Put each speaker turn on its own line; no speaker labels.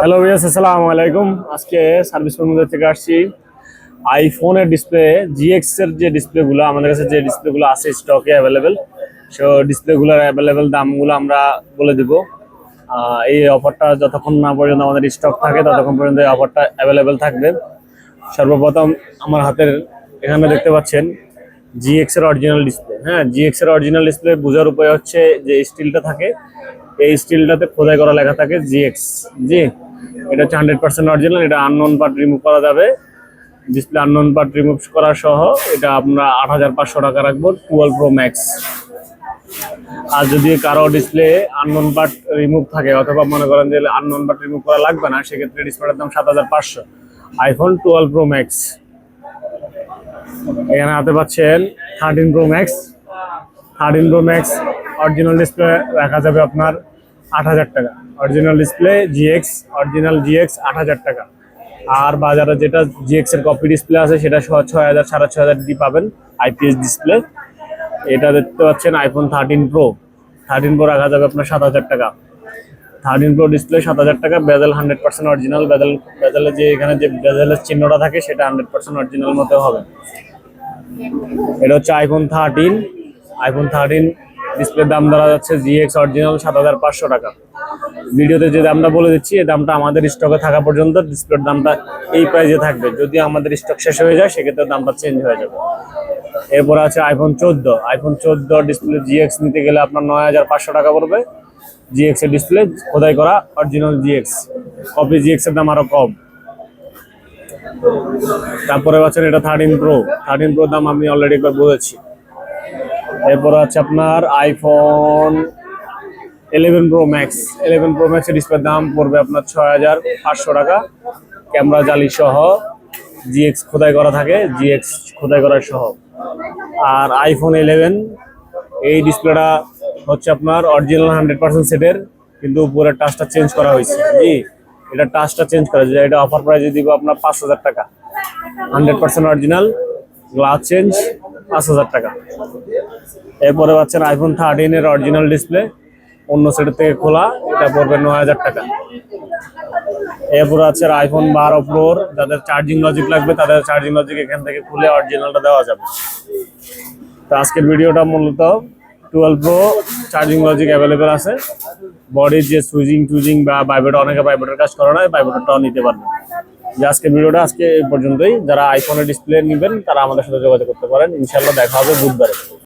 Hello ভিয়াস আসসালামু আলাইকুম। আজকে সার্ভিস কর্মীদের থেকে আসছি। আইফোনের ডিসপ্লে জিএক্স এর যে ডিসপ্লেগুলো আমাদের কাছে যে ডিসপ্লেগুলো আছে স্টকে অ্যাভেলেবেল সো ডিসপ্লেগুলোর অ্যাভেলেবেল দামগুলো আমরা বলে দিব। এই অফারটা যতক্ষণ না পর্যন্ত আমাদের স্টক থাকে, ততক্ষণ পর্যন্ত এই অফারটা অ্যাভেলেবেল থাকবে। সর্বপ্রথম আমার হাতের এখানে দেখতে পাচ্ছেন জিএক্স এর অরিজিনাল ডিসপ্লে হ্যাঁ জিএক্স এর অরিজিনাল ডিসপ্লে বোঝার উপায় হচ্ছে যে স্টিলটা থাকে এই স্টিলটাতে খোদাই করা লেখা থাকে জিএক্স জি? এটা হচ্ছে হান্ড্রেড পার্সেন্ট অরিজিনাল এটা আননোন পার্ট রিমুভ করা যাবে। ডিসপ্লে আননোন পার্ট রিমুভ করা সহ, এটা আমরা আট হাজার পাঁচশো টাকা রাখব টুয়েলভ প্রো ম্যাক্স আর যদি কারও ডিসপ্লে আননোন পার্ট রিমুভ থাকে, অথবা মনে করেন যে আননোন পার্ট রিমুভ করা লাগবে না, সেক্ষেত্রে ডিসপ্লেটার দাম সাত হাজার পাঁচশো। আইফোন টুয়েলভ প্রো ম্যাক্স এখানে হাতে পাচ্ছেন thirteen pro max thirteen pro max original display রাখা যাবে আপনার আট হাজার টাকা। Original display GX original GX আট হাজার টাকা। আর বাজারে যেটা জিএক্স এর কপি ডিসপ্লে আছে, সেটা ছয় হাজার, সাড়ে ছয় হাজার পাবেন আইপিএস ডিসপ্লে এটা দেখতে পাচ্ছেন iPhone thirteen pro thirteen pro রাখা যাবে আপনার সাত হাজার টাকা। থার্টিন প্রো ডিসপ্লে সাত হাজার টাকা bezel hundred percent original bezel বেজেলের যে এখানে যে বেজেলের চিহ্নটা থাকে, সেটা হান্ড্রেড পার্সেন্ট অরিজিনাল মতো হবে। এটা হচ্ছে আইফোন থার্টিন আইফোন থার্টিন ডিসপ্লের দাম ধরা যাচ্ছে জিএক্স অরিজিনাল সাত হাজার পাঁচশো টাকা। ভিডিওতে যে দামটা বলে দিচ্ছি, এই দামটা আমাদের স্টকে থাকা পর্যন্ত ডিসপ্লের দামটা এই প্রাইসে থাকবে। যদি আমাদের স্টক শেষ হয়ে যায়, সেক্ষেত্রে দামটা চেঞ্জ হয়ে যাবে। এরপর আছে আইফোন চোদ্দ। আইফোন চোদ্দ ডিসপ্লে জিএক্স নিতে গেলে আপনার নয় হাজার পাঁচশো টাকা পড়বে। জিএক্স এর ডিসপ্লে খোদাই করা অরিজিনাল জিএক্স কপি জিএক্স এর দাম আরও কম। তারপরে আছেন এটা থার্টিন প্রো থার্টিন প্রো দাম আমি অলরেডি একবার বলেছি। এরপর আছে আপনার iPhone eleven pro max eleven pro ম্যাক্সের ডিসপ্লের দাম পড়বে আপনার ছয় হাজার পাঁচশো টাকা। ক্যামেরা জালি সহ জিএক্স খোদাই করা থাকে জিএক্স খোদাই করা সহ। আর আইফোন ইলেভেন এই ডিসপ্লেটা হচ্ছে আপনার অরিজিনাল হান্ড্রেড পার্সেন্ট সেটের কিন্তু উপরের টাচটা চেঞ্জ করা হয়েছে। জি, এটা টাচটা চেঞ্জ করা হয়েছে। এটা অফার প্রাইসে দিব আপনার পাঁচ হাজার টাকা। Hundred percent original glass change পাঁচ হাজার টাকা। এরপরে পাচ্ছেন আইফোন থার্টিন এর অরিজিনাল ডিসপ্লে অন্য সেটের থেকে খোলা, এটা পড়বে নয় হাজার টাকা। এরপরে আছে আইফোন বারো প্রোর যাদের চার্জিং লজিক লাগবে, তাদের চার্জিং লজিক এখান থেকে খুলে অরিজিনালটা দেওয়া যাবে। তো আজকের ভিডিওটা মূলত twelve pro charging logic available আছে। বডির যে সুইজিং টুইজিং বা ভাইব্রেটর অনেকে ভাইব্রেটর কাজ করে না ভাইব্রেটরটাও নিতে পারবেন যে আজকের ভিডিওটা, আজকে এই পর্যন্তই। যারা আইফোনের ডিসপ্লে নেবেন, তারা আমাদের সাথে যোগাযোগ করতে পারেন। ইনশাল্লাহ দেখা হবে বুধবারে।